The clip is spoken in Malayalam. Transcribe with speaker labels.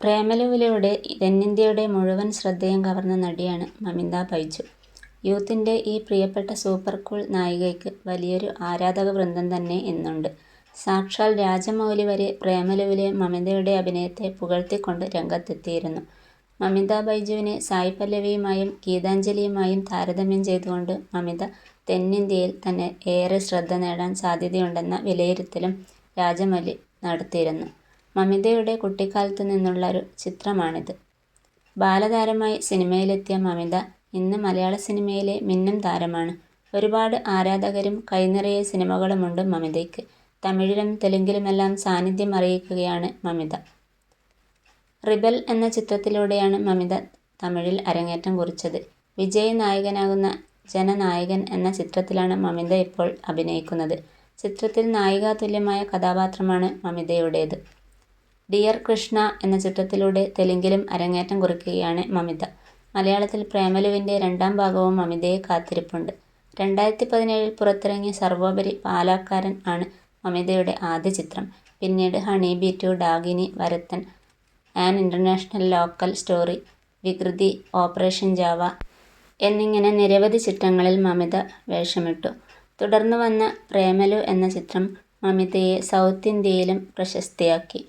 Speaker 1: പ്രേമലുവിലൂടെ തെന്നിന്ത്യയുടെ മുഴുവൻ ശ്രദ്ധയും കവർന്ന നടിയാണ് മമിത ബൈജു. യൂത്തിന്റെ ഈ പ്രിയപ്പെട്ട സൂപ്പർ കൂൾ നായികയ്ക്ക് വലിയൊരു ആരാധക വൃന്ദം തന്നെ ഇന്നുണ്ട്. സാക്ഷാൽ രാജമൗലി വരെ പ്രേമലുവിലെ മമിതയുടെ അഭിനയത്തെ പുകഴ്ത്തിക്കൊണ്ട് രംഗത്തെത്തിയിരുന്നു. മമിത ബൈജുവിനെ സായ് പല്ലവിയുമായും ഗീതാഞ്ജലിയുമായും താരതമ്യം ചെയ്തുകൊണ്ട് മമിത തെന്നിന്ത്യയിൽ തന്നെ ഏറെ ശ്രദ്ധ നേടാൻ സാധ്യതയുണ്ടെന്ന വിലയിരുത്തലും രാജമൗലി നടത്തിയിരുന്നു. മമിതയുടെ കുട്ടിക്കാലത്തു നിന്നുള്ളൊരു ചിത്രമാണിത്. ബാലതാരമായി സിനിമയിലെത്തിയ മമിത ഇന്ന് മലയാള സിനിമയിലെ മിന്നും താരമാണ്. ഒരുപാട് ആരാധകരും കൈനിറയെ സിനിമകളുമുണ്ട് മമിതയ്ക്ക്. തമിഴിലും തെലുങ്കിലുമെല്ലാം സാന്നിധ്യം അറിയിക്കുകയാണ് മമിത. റിബൽ എന്ന ചിത്രത്തിലൂടെയാണ് മമിത തമിഴിൽ അരങ്ങേറ്റം കുറിച്ചത്. വിജയ് നായകനാകുന്ന ജനനായകൻ എന്ന ചിത്രത്തിലാണ് മമിത ഇപ്പോൾ അഭിനയിക്കുന്നത്. ചിത്രത്തിൽ നായികാതുല്യമായ കഥാപാത്രമാണ് മമിതയുടേത്. ഡിയർ കൃഷ്ണ എന്ന ചിത്രത്തിലൂടെ തെലുങ്കിലും അരങ്ങേറ്റം കുറിക്കുകയാണ് മമിത. മലയാളത്തിൽ പ്രേമലുവിന്റെ രണ്ടാം ഭാഗവും മമിതയെ കാത്തിരിപ്പുണ്ട്. രണ്ടായിരത്തി പതിനേഴിൽ പുറത്തിറങ്ങിയ സർവോപരി പാലാക്കാരൻ ആണ് മമിതയുടെ ആദ്യ ചിത്രം. പിന്നീട് Honey B two, Dakini, Varathan, an international local story, Vikruthi, operation Java എന്നിങ്ങനെ നിരവധി ചിത്രങ്ങളിൽ മമിത വേഷമിട്ടു. തുടർന്ന് വന്ന പ്രേമലു എന്ന ചിത്രം മമിതയെ സൗത്ത് ഇന്ത്യയിലും പ്രശസ്തയാക്കി.